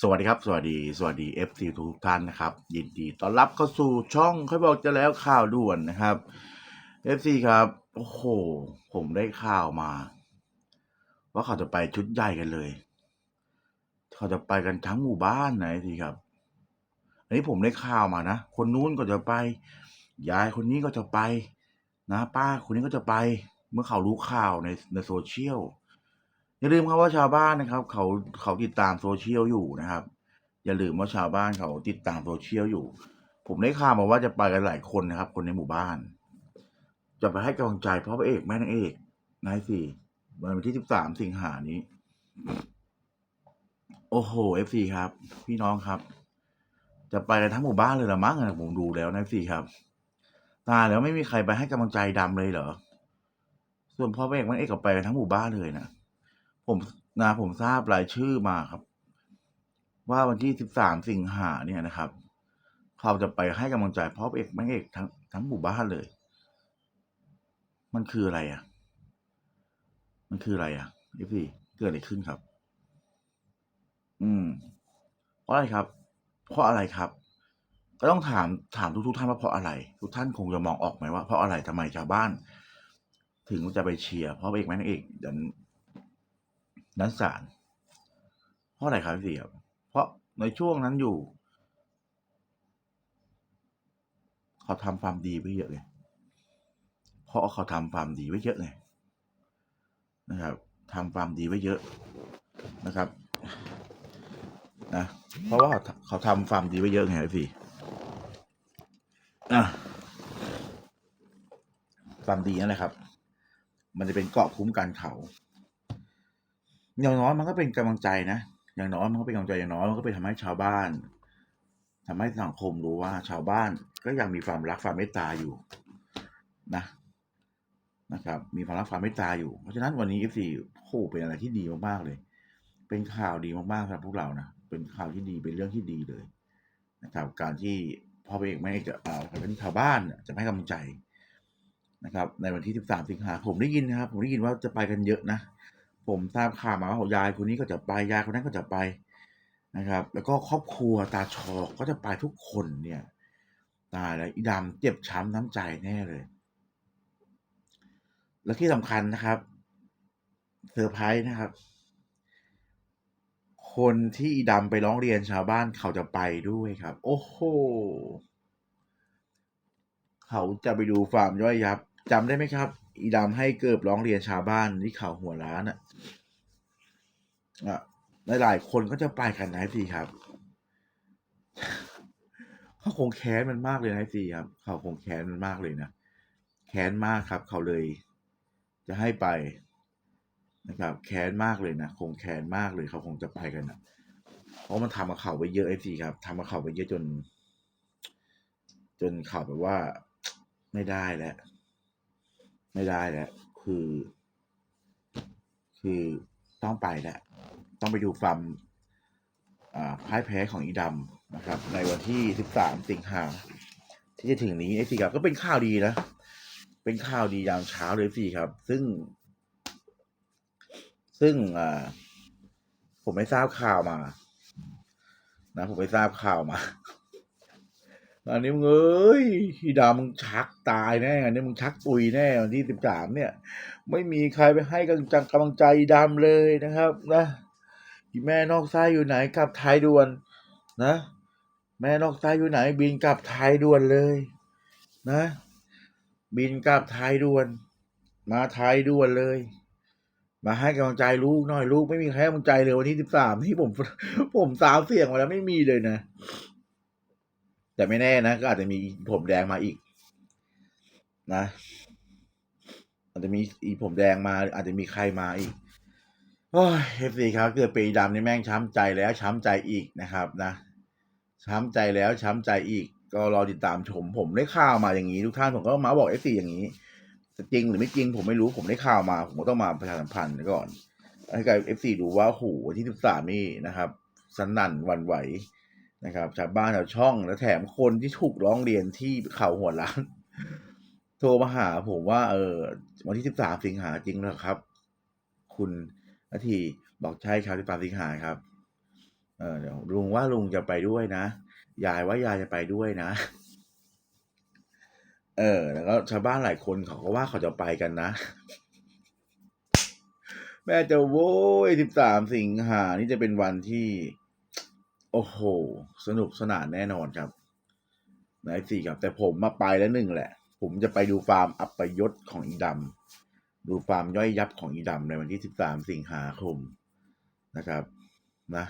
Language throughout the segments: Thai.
สวัสดีครับ สวัสดี สวัสดี FC ทุกท่านนะครับ ยินดีต้อนรับเข้าสู่ช่องเขาบอกจะแล้วข่าวด่วนนะครับ FC ครับ โอ้โห ผมได้ข่าวมา ว่าเขาจะไปชุดใหญ่กันเลย เขาจะไปกันทั้งหมู่บ้านไหนทีครับ อันนี้ผมได้ข่าวมานะ คนนู้นก็จะไป ยายคนนี้ก็จะไป นะ ป้าคนนี้ก็จะไป เมื่อเขารู้ข่าวในในโซเชียล อย่าลืมครับว่าชาวบ้านนะครับ เขาเขาติดตามโซเชียลอยู่นะครับ อย่าลืมว่าชาวบ้านเขาติดตามโซเชียลอยู่ ผมได้ข่าวมาว่าจะไปกันหลายคนนะครับ คนในหมู่บ้าน จะไปให้กำลังใจพ่อพระเอกแม่นางเอกนายสี่วันที่สิบสามสิงหานี้ โอ้โหเอฟซีครับ พี่น้องครับ จะไปกันทั้งหมู่บ้านเลยหรือมั้งอะผมดูแล้วนายสี่ครับตายแล้วไม่มีใครไปให้กำลังใจดำเลยเหรอ ส่วนพ่อพระเอกแม่นางเอกก็ไปกันทั้งหมู่บ้านเลยนะ ผมนะผมทราบรายชื่อมาครับ ว่าวันที่สิบสามสิงหาเนี่ยนะครับ เขาจะไปให้กำลังใจพ่อเอกแม่เอกทั้งทั้งหมู่บ้านเลย มันคืออะไรอะ มันคืออะไรอะพี่เกิดอะไรขึ้นครับ อืมเพราะอะไรครับ เพราะอะไรครับ ก็ต้องถามถามทุกทุกท่านว่าเพราะอะไร ทุกท่านคงจะมองออกไหมว่าเพราะอะไรทำไมชาวบ้าน ถึงจะไปเชียร์เพ่อเอกแม่เอกดัน นั้นสารเพราะอะไรครับพี่ครับเพราะในช่วงนั้นอยู่ เขาทำความดีไว้เยอะเลยเพราะเขาทำความดีไว้เยอะเลยนะครับทำความดีไว้เยอะนะครับนะเพราะว่าเขาทำความดีไว้เยอะไงพี่อะความดีนั่นแหละครับ มันจะเป็นเกาะคุ้มกันเขา อย่างน้อยมันก็เป็นกำลังใจนะ อย่างน้อยมันก็เป็นกำลังใจอย่างน้อยมันก็ไปทำให้ชาวบ้านทำให้สังคมรู้ว่าชาวบ้านก็ยังมีความรักความเมตตาอยู่นะ นะครับ มีความรักความเมตตาอยู่ เพราะฉะนั้นวันนี้ f อฟซีโอ้เป็นอะไรที่ดีมากๆเลย เป็นข่าวดีมากๆสำหรับพวกเรานะเป็นข่าวที่ดีเป็นเรื่องที่ดีเลยนะครับการที่พ่อเอกไม่จะเอ่าเป็นชาวบ้านจะให้กำลังใจนะครับ ในวันที่ 13 สิงหาผมได้ยินนะครับ ผมได้ยินว่าจะไปกันเยอะนะ ผมทราบข่าวมาว่ายายคนนี้ก็จะไปยายคนนั้นก็จะไปนะครับ แล้วก็ครอบครัวตาชอกก็จะไปทุกคนเนี่ย ตายแล้วอีดำเจ็บช้ำน้ำใจแน่เลย และที่สำคัญนะครับเซอร์ไพรส์นะครับ คนที่อีดำไปร้องเรียนชาวบ้านเขาจะไปด้วยครับ โอ้โหเขาจะไปดูฟาร์มย่อยยับจำได้ไหมครับ อีดำให้เกิบร้องเรียนชาวบ้านที่เขาหัวร้านอะ หลายๆคนก็จะไปกันนะพี่ครับเขาคงแค้นมันมากเลยนะพี่ครับ เขาคงแค้นมันมากเลยนะแค้นมากครับ เขาเลย จะให้ไปนะครับ แค้นมากเลยนะคงแค้นมากเลยเขาคงจะไปกันนะเพราะมันทำมาเข่าไปเยอะไอ้พี่ครับทำมาเข่าไปเยอะจน จนเข่าแบบว่าไม่ได้แล้ว ไม่ได้แล้ว คือ คือ ต้องไปแล้วต้องไปดูฟาร์มอ่าพ่ายแพ้ของอีดำนะครับ ในวันที่ 13 สิงหาที่จะถึงนี้ไอ้สี่ครับก็เป็นข่าวดีนะ เป็นข่าวดียามเช้าเลยสีครับ ซึ่ง ซึ่งอ่าผมไม่ทราบข่าวมา นะ ผมไม่ทราบข่าวมา อันนี้มึงเอ้ยอีดามึงชักตายแน่อันนี้มึงชักตุยแน่วันที่สิบสามเนี่ย ไม่มีใครไปให้กำลังใจกำลังใจดำเลยนะครับ นะอีแม่นอกไส้อยู่ไหนกลับไทยด่วน นะ แม่นอกไส้อยู่ไหน บินกลับไทยด่วนเลย นะ บินกลับไทยด่วน มาไทยด่วนเลย มาให้กำลังใจลูกหน่อยลูกไม่มีใครให้กำลังใจเลยวันที่สิบสามที่ผม ผมสาวเสียงมาแล้วไม่มีเลยนะ แต่ไม่แน่นะ ก็อาจจะมีผมแดงมาอีก นะ อาจจะมีอีผมแดงมา อาจจะมีใครมาอีกโอ้ยเอฟซีครับเกิดปีดำนี่แม่งช้ำใจแล้วช้ำใจอีกนะครับนะ ช้ำใจแล้วช้ำใจอีก ก็รอติดตามชมผมได้ข่าวมาอย่างนี้ทุกท่านผมก็มาบอกเอฟซีอย่างนี้จริงหรือไม่จริงผมไม่รู้ผมได้ข่าวมา ผมก็ต้องมาประชาสัมพันธ์ก่อนให้กับเอฟซีดูว่าโหที่สิบสามนี่นะครับ สนั่นหวันไหว นะครับชาวบ้านชาวช่องและแถมคนที่ถูกร้องเรียนที่เขาหัวร้าน โทรมาหาผมว่า เออวันที่สิบสามสิงหาจริงเหรอครับ คุณนาทีบอกใช่ครับสิบสามสิงหาครับ เออเดี๋ยวลุงว่าลุงจะไปด้วยนะยายว่ายายจะไปด้วยนะ เออ แล้วก็ชาวบ้านหลายคนเขาก็ว่าเขาจะไปกันนะแม่จะโว้ยสิบสามสิงหานี่จะเป็นวันที่ โอ้โห สนุกสนานแน่นอนครับนายสี่ครับ แต่ผมมาไปแล้วหนึ่งแหละ ผมจะไปดูฟาร์มอัปยศของอีดำดูฟาร์มย่อยยับของอีดำในวันที่สิบสามสิงหาคมนะครับ นะ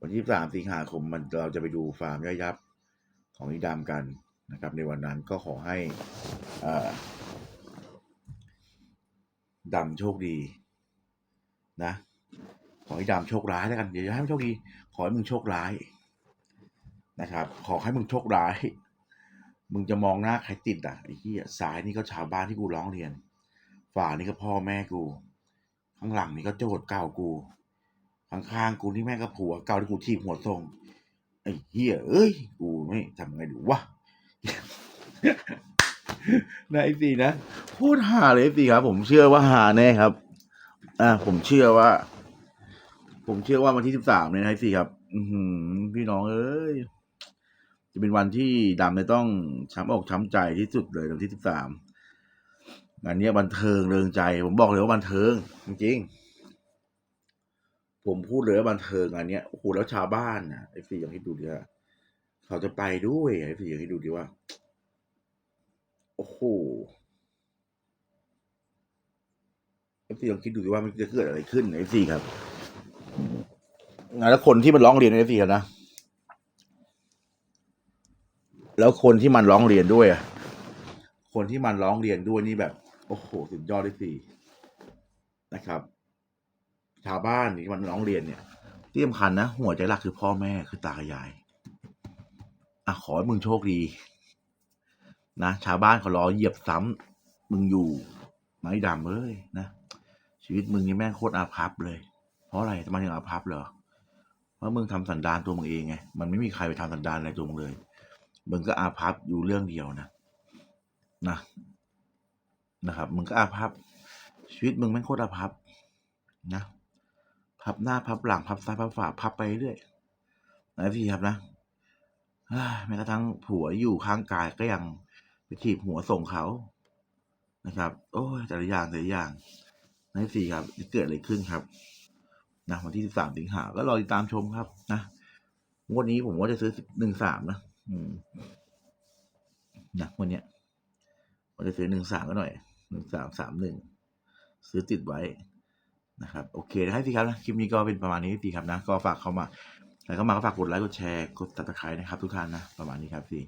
วันที่สามสิงหาคมมันเราจะไปดูฟาร์มย่อยยับของอีดำกันนะครับ ในวันนั้นก็ขอให้อ่อดำโชคดีนะ ขอให้ดำโชคร้ายแล้วกันอย่าให้มันโชคดี ขอให้มึงโชคร้ายนะครับ ขอให้มึงโชคร้าย มึงจะมองหน้าใครติดอะไอ้ที่ซ้ายนี่ก็ชาวบ้านที่กูร้องเรียน ฝ่านี่ก็พ่อแม่กู ข้างหลังนี่ก็โจทย์เก่ากูข้างๆกูนี่แม่ก็ผัวเก่าที่กูทีบหัวทรงไอ้เหี้ยเอ้ยกูไม่ทำไงดูวะนะไอ้สี่นะพูดหาเลยไอ้สี่ครับ ผมเชื่อว่าหาแน่ครับ อ่าผมเชื่อว่า ผมเชื่อว่าวันที่สิบสามเนี่ยนะไอ้สี่ครับ อืพี่น้องเอ้ย จะเป็นวันที่ดำเนี่ยต้องช้ำอกช้ำใจที่สุดเลยวันที่สิบสามงานนี้บันเทิงเริงใจ ผมบอกเลยว่าบันเทิง จริงๆผมพูดเลยว่าบันเทิงงานนี้โอ้โหแล้วชาวบ้านนะไอ้สี่อย่างที่ดูดิว่าเขาจะไปด้วยไอ้สี่อย่างที่ดูดิว่า โอ้โหไอ้สี่ลองคิดดูดิว่ามันจะเกิดอะไรขึ้นไอ้สี่ครับ แล้วคนที่มันร้องเรียนไอ้สี่ครับนะแล้วคนที่มันร้องเรียนด้วยคนที่มันร้องเรียนด้วยนี่แบบ โอ้โหสุดยอดเลยสินะครับชาวบ้านที่มันร้องเรียนเนี่ยที่สำคัญนะหัวใจหลักคือพ่อแม่คือตายายอะขอให้มึงโชคดีนะชาวบ้านเขารอเหยียบซ้ำมึงอยู่ไม้ดำเอ้ยนะชีวิตมึงนี่แม่งโคตรอาภัพเลย เพราะอะไรทำไมถึงอาภัพเหรอ เพราะมึงทำสันดานตัวมึงเองไง มันไม่มีใครไปทำสันดานอะไรตัวมึงเลย มึงก็อาภัพอยู่เรื่องเดียวนะนะนะครับ มึงก็อาภัพชีวิตมึงแม่งโคตรอาภัพนะพับหน้าพับหลังพับซ้ายพับขวาพับไปเรื่อยนะพี่ครับนะแม้กระทั่งผัวอยู่ข้างกายก็ยังไปถีบหัวส่งเขานะครับ โอ้ยแต่ละอย่างแต่ละอย่างนะพี่ครับจะเกิดอะไรขึ้นครับ นะวันที่สิบสามสิงหาก็รอติดตามชมครับ นะงวดนี้ผมว่าจะซื้อหนึ่งสามนะอืมนะวันเนี้ยว่าจะซื้อหนึ่งสามก็หน่อยหนึ่งสามสามหนึ่งซื้อติดไว้นะครับ โอเคนะให้สิครับนะคลิปนี้ก็เป็นประมาณนี้สิครับนะ ก็ฝากเข้ามาแล้วก็มาก็ฝากกดไลค์กดแชร์กดติดตามนะครับ ทุกท่านนะประมาณนี้ครับสิ